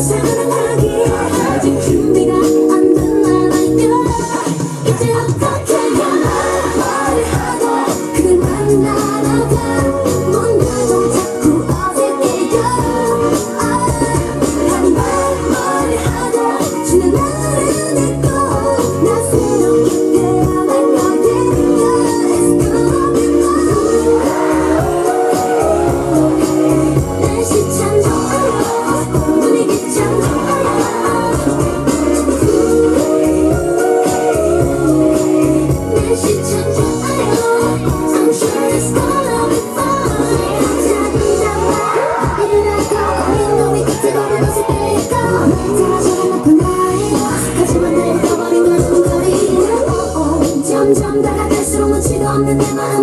사랑하기. 아직 준비가 안 끝나가요 이제 어떻게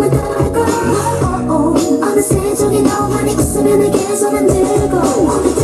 맘에 들고 어느새 저기 너만이 웃으면 내게 손 흔들고